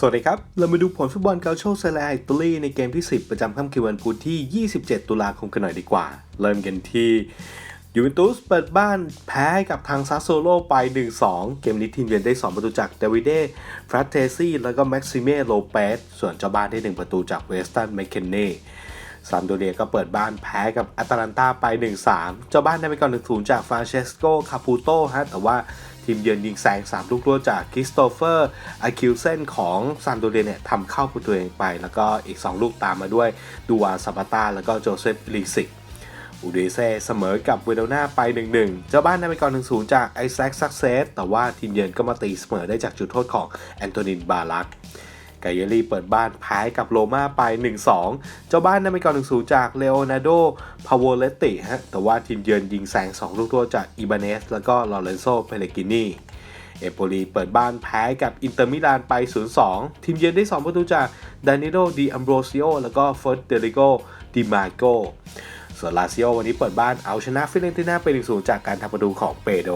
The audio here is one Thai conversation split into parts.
สวัสดีครับ เรามาดูผลฟุตบอลเกาโชเซเลอิตาลีในเกมที่ 10 ประจำค่ำคืนวันพุธที่ 27 ตุลาคมกันหน่อยดีกว่า เริ่มกันที่ยูเวนตุสเปิดบ้านแพ้ให้กับทางซาโซโลไป 1-2 เกมนี้ทีมเยือนได้ 2 ประตูจากเดวิเดฟรัตเทซี่ แล้วก็แม็กซิเมโลเปส ส่วนเจ้าบ้านได้ 1 ประตูจากเวสตันแมคเคนเน่ซามโดเรียก็เปิดบ้านแพ้กับอตาลันตาไป 1-3 เจ้าบ้านได้ไปก่อน 1-0 จากฟรานเชสโก คาปูโตฮะ แต่ว่า ทีมเยือนยิงแซง 3 ลูกรวดจากคริสโตเฟอร์อาคิวเซนของซานโดเรเนี่ยทำเข้าประตูเองไป แล้วก็อีก 2 ลูกตามมาด้วยดูวาซาปาตาแล้วก็โจเซฟลีซิกอูเดเซ่เสมอกับเวโรนาไป 1-1 เจ้าบ้านนำไปก่อน1-0 จากไอแซคซักเซสแต่ว่าทีมเยือนก็มาตีเสมอได้จากจุดโทษของแอนโทนินบาลัก ไกเยรีเปิดบ้านแพ้กับโรม่าไป 1-2 เจ้าบ้านนำไปก่อน1-0 จากเลโอนาร์โด พาวเลตติฮะ แต่ว่าทีมเยือนยิงแซง2ลูกโทษจากอีบานเนส แล้วก็ลอเรนโซเปเลกินีเอโปลีเปิดบ้านแพ้กับอินเตอร์มิลานไป 0-2 ทีมเยือนได้ 2 ประตูจากดานิโลดีอัมโบรซิโอ แล้วก็เฟิร์สเดริโกดิมาโกส่วนลาซิโอวันนี้เปิดบ้านเอาชนะฟิเรนติน่าไป1-0จากการทำประตูของเปโด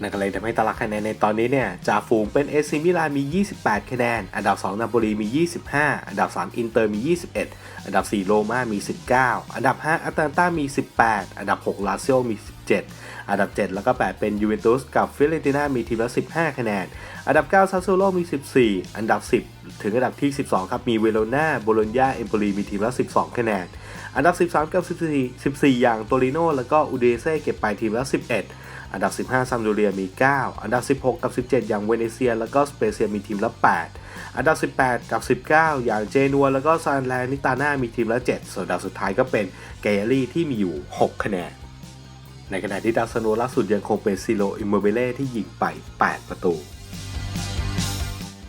นั่นก็เลยทำให้ตารางคะแนนในตอนนี้เนี่ยจ่าฝูงเป็นเอซิมิลานมี 28 คะแนน อันดับ 2 นาโปลีมี 25 อันดับ 3 อินเตอร์มี 21 อันดับ 4 โรม่ามี 19 อันดับ 5 อัตแลนตามี 18 อันดับ 6 ลาซิโอมี 7 อันดับ 7 แล้วก็ 8 เป็นยูเวนตุสกับฟิเรนติน่ามีทีมละ 15 คะแนน อันดับ 9 ซาโซโลมี 14 อันดับ 10 ถึงอันดับที่ 12 ครับ มีเวโรนาโบโลญญาเอมโปลีมีทีมละ 12 คะแนน อันดับ 13 กับ 14 14 อย่างโตริโนแล้วก็อูเดเซ่เก็บไปทีมละ 11อันดับ 15ซัมโดเรียมี 9 อันดับ 16 กับ 17 อย่างเวเนเซีย แล้วก็สเปเซียมีทีมละ 8 อันดับ 18 กับ 19 อย่างเจนัว แล้วก็ซานแลนิตาน่ามีทีมละ 7 ส่วนอันดับสุดท้ายก็เป็นเกยรี่ที่มีอยู่ 6 คะแนน ในขณะที่ดาวซันโวล่าสุดยังคงเป็นซิโลอิมโมเบเล่ที่ยิงไป 8 ประตู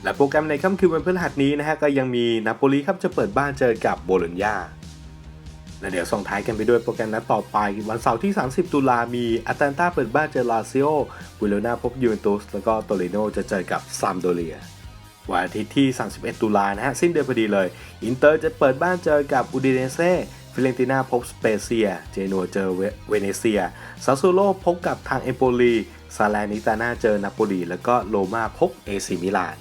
และโปรแกรมในค่ำคืนวันพฤหัสนี้นะฮะก็ยังมีนาโปลีครับจะเปิดบ้านเจอกับโบโลญญาและเดี๋ยวส่งท้ายกันไปด้วยโปรแกรมนัดต่อไป วันเสาร์ที่ 30 ตุลามีอาตแลนตาเปิดบ้านเจอลาซิโอบุโรนาพบยูเวนตุสแล้วก็โตริโนจะเจอกับซามโดเรียวันอาทิตย์ที่ 31 ตุลานะฮะ สิ้นเดือนพอดีเลย อินเตอร์จะเปิดบ้านเจอกับอูดิเนเซ่ ฟิเรนติน่าพบสเปเซีย เจนัวเจอเวเนเซีย ซาซูโลพบกับทางเอมโปลีซาลนิตาน่าเจอนาโปลีแล้วก็โรมาพบเอซิมิลาน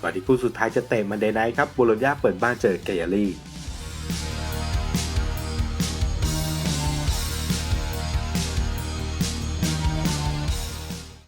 ก่อนที่คู่สุดท้ายจะเตะมันเดย์ไนท์ครับ โบโลญญาเปิดบ้านเจอเกยารี